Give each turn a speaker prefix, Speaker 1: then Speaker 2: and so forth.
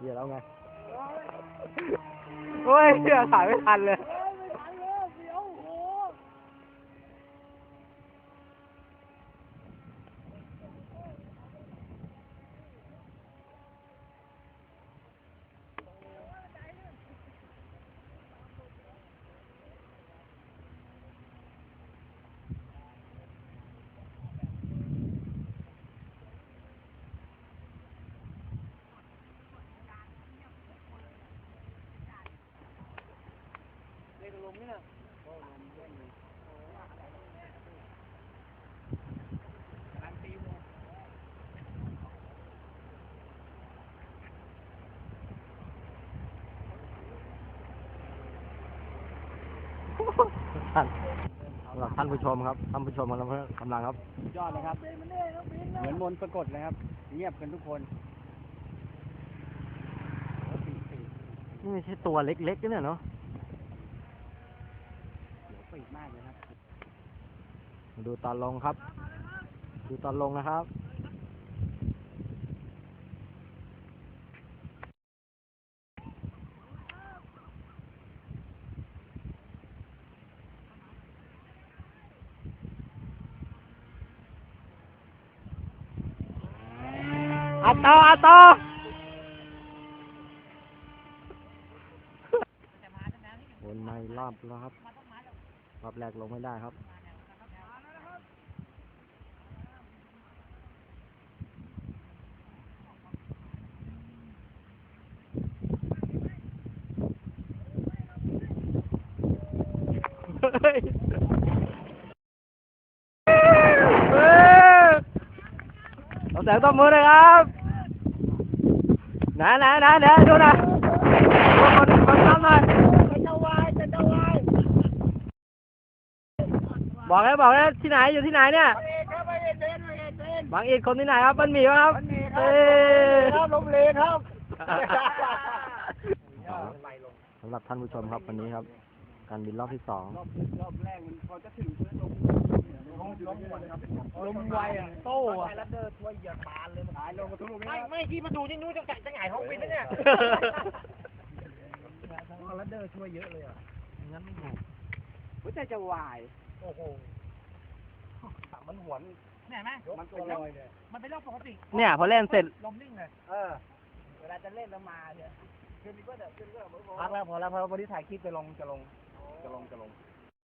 Speaker 1: เดี๋ยวเราไง โอ้ยเหี้ยถ่ายไม่ทันเลย ท่านสำหรับท่านผู้ชมครับ ท่านผู้ชมกำลังกำลังครับ
Speaker 2: ยอดเลยครับ เหมือนมนต์สะกดเลยครับ เงียบกันทุกคน
Speaker 1: นี่ไม่ใช่ตัวเล็กๆนะเนี่ยเนาะ
Speaker 2: เดี๋ยวปีกมากเลยครับ
Speaker 1: มา ดูตอนลงครับ ดูตอนลงนะครับอัตโตอัตโตวนในรอบแล้วครับรอบแรกลงไม่ได้ครับ เฮ้ยเฮ้ยเอาแสงต้มมือเลยครับไหนไหนไหนไหนดูหนะดูคนคนทำหน่อยบอกเลยบอกเลยที่ไหนอยู่ที่ไหนเนี่ยบางอีดคนที่ไหนครับบ้านหมี่ครับเอ้ย
Speaker 2: ครับลมเลครับ
Speaker 1: สำหรับท่านผู้ชมครับวันนี้ครับ การบินรอบที่สอง
Speaker 2: รอบรอบแรกมันพอจะถึงเพื่อนลมลมลมไวครับลมไวอะโต้อะแล้วเดินช่วยเหยียบบานเลยหายลงมาทุกลูกไม่ไม่ที่มาดูที่นู้นจะไก่จะไงห้องบินนะเนี่ยแล้วเดินช่วยเยอะเลยอะงั้นไม่อยู่หัวใจจะวาย โอ้โหมันหวนเนี่ยไหมมันตัวลอยเลยมันเป็นเรื่องปกติ
Speaker 1: เนี่ยพอเล่นเสร็จ
Speaker 2: ลมนิ่งเลยเออ เวลาจะเล่นแล้วมาเนี่ยคืนนี้ก็เดี๋ยวคืนนี้ก็พักแล้วพอแล้วเพราะวันนี้ถ่ายคลิปจะลงจะลงจะลงจะลง